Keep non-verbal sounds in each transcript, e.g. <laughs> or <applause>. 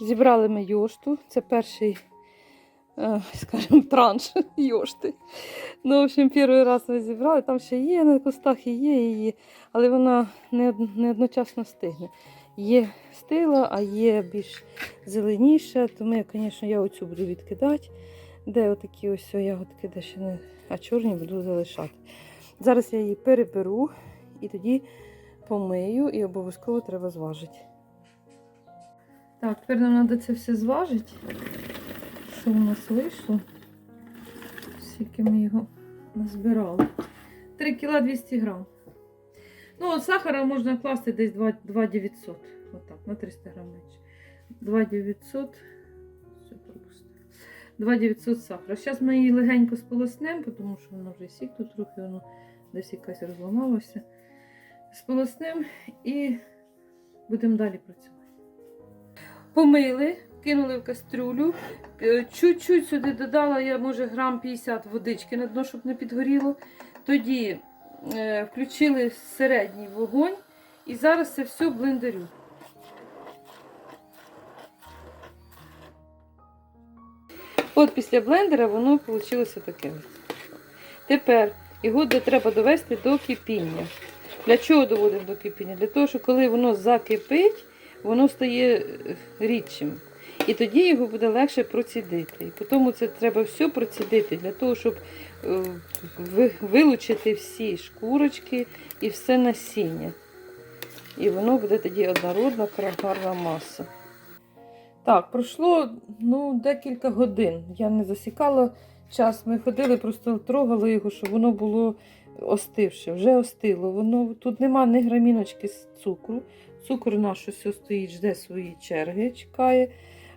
Зібрали ми йошту. Це перший, е, скажімо, транш <laughs> йошти. Ну, в общем, перший раз ми зібрали. Там ще є на кустах і є її, але вона не, одночасно стигне. Є стила, а є більш зеленіша, тому звісно, я оцю буду відкидати, де отакі ось ягодки, де ще не, а чорні буду залишати. Зараз я її переберу і тоді помию і обов'язково треба зважити. Так, тепер нам треба це все зважити. Що у нас вийшло? Скільки ми його назбирали. 3 кг 200 грам. Ну, от сахара можна класти десь 2 2900. Отак, на 300 грам менше. 2900. Все пропустимо. 2900 сахара. Зараз ми її легенько сполоснемо, тому що воно вже сік тут трохи, воно десь якась розламалося. Сполоснемо і будемо далі працювати. Помили, кинули в кастрюлю. Е, Чуть-чуть сюди додала я, може, грам 50 водички на дно, щоб не підгоріло. Тоді е, включили середній вогонь і зараз це все блендерю. От після блендера воно вийшло таке. Тепер його треба довести до кипіння. Для чого доводимо до кипіння? Для того, що коли воно закипить, воно стає е, рідшим. І тоді його буде легше процідити. І тому це треба все процідити для того, щоб е, вилучити всі шкурочки і все насіння. І воно буде тоді однородна, кра- гарна маса. Так, пройшло ну, декілька годин. Я не засікала час. Ми ходили, просто трогали його, щоб воно було остивше. Вже остило. Воно тут нема ні граміночки з цукру. Цукор наш ось стоїть, жде свої черги, чекає.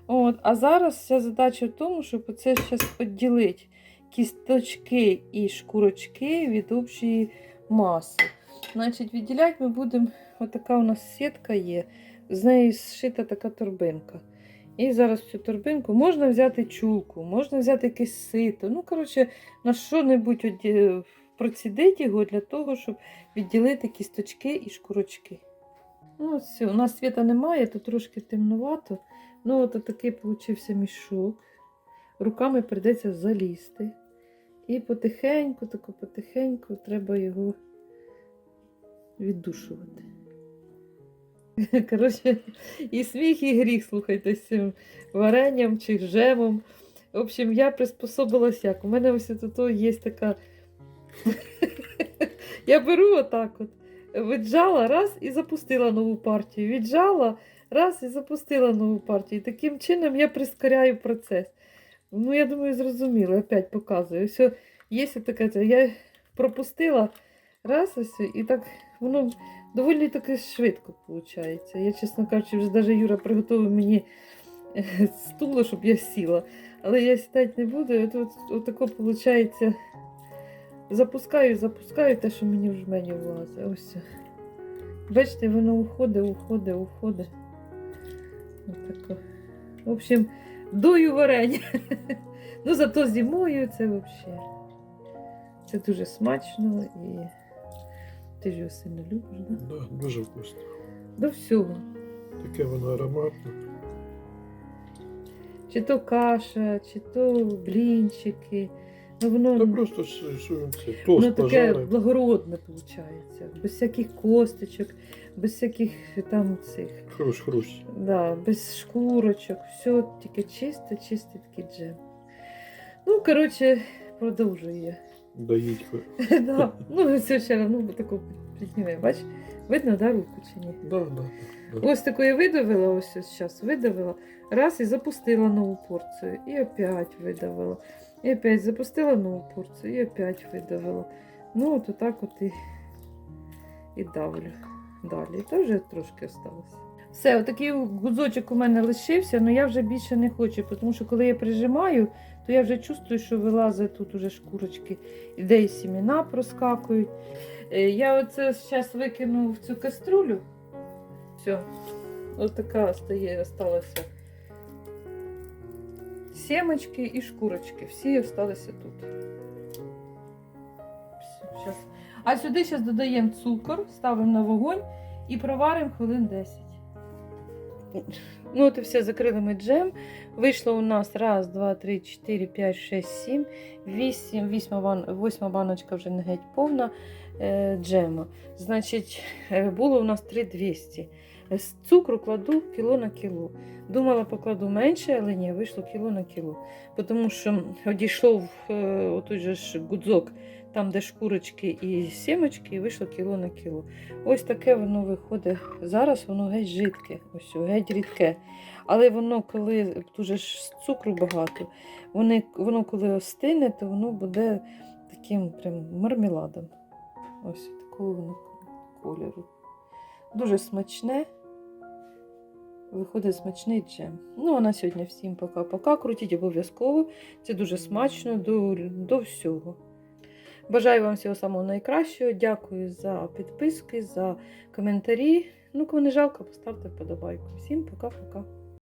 От. А зараз вся задача в тому, щоб це зараз відділити кісточки і шкурочки від общої маси. Значить, відділяти ми будемо, отака у нас сітка є, з неї зшита така торбинка. І зараз цю торбинку можна взяти чулку, можна взяти якесь сито. Ну, коротше, на що-небудь процідити його для того, щоб відділити кісточки і шкурочки. Ну, все, у нас світа немає, тут трошки темнувато. Ну, от такий получився мішок. Руками прийдеться залізти. І потихеньку, тако потихеньку треба його віддушувати. <laughs> Коротше, і сміх, і гріх, слухайте, з цим варенням чи джемом. В общем, я приспособилась як. У мене ось тут є така. <laughs> Я беру отак от, віджала раз і запустила нову партію. Віджала раз і запустила нову партію. Таким чином я прискоряю процес. Ну, я думаю, зрозуміло, опять показую. Все, є таке, я пропустила раз ось, і так воно доволі таки швидко виходить. Я, чесно кажучи, вже навіть Юра приготував мені е, стуло, щоб я сіла. Але я сідати не буду. І от, от, виходить. Запускаю, запускаю те, що мені в жмені влазить. Ось. Бачите, воно уходить, уходить, уходить. Отако. В общем, дую варення. <laughs> Ну, зато зимою це взагалі. Це дуже смачно і ти ж його сильно любиш, да? Да, дуже вкусно. До всього. Таке воно ароматне. Чи то каша, чи то блінчики. Ну, воно, Та просто що що воно тост таке пожарив. благородне виходить. Без всяких косточок, без всяких там цих. Хрусь-хрусь. Да, без шкурочок, все тільки чисте, чистий такий джем. Ну, коротше, продовжую я. Доїть. хо- <laughs> да. Ну, це ще одну таку підніме. Бач, видно, да, руку чи ні? Да, да, да. Ось таку я видавила, ось ось зараз видавила. Раз і запустила нову порцію. І опять видавила. І опять запустила нову порцію, і опять видавила. Ну, от отак от і, і давлю далі. Та вже трошки осталося. Все, отакий гудзочок у мене лишився, але я вже більше не хочу, тому що коли я прижимаю, то я вже чувствую, що вилазить тут уже шкурочки, і де і сімена проскакують. Е, Я оце зараз викину в цю каструлю. Все. Ось така стає, осталася. Семечки і шкурочки. Всі залишилися тут. Все. А сюди зараз додаємо цукор, ставимо на вогонь і проваримо хвилин 10. Ну, от і все, закрили ми джем. Вийшло у нас раз, два, три, чотири, п'ять, шесть, сім, вісім, вісьма, бан... восьма баночка вже не геть повна е, джема. Значить, е, було у нас 3200. З цукру кладу кіло на кіло. Думала, покладу менше, але ні, вийшло кіло на кіло. Тому що одійшов е, отой же ж гудзок, там, де шкурочки і сімочки, і вийшло кіло на кіло. Ось таке воно виходить. Зараз воно геть жидке, ось геть рідке. Але воно, коли дуже ж цукру багато, воно, воно коли остине, то воно буде таким прям мармеладом. Ось такого воно кольору. Дуже смачне. Виходить смачний джем. Ну, а на сьогодні всім пока-пока. Крутіть обов'язково. Це дуже смачно до, до всього. Бажаю вам всього самого найкращого. Дякую за підписки, за коментарі. Ну, кому не жалко, поставте вподобайку. Всім пока-пока.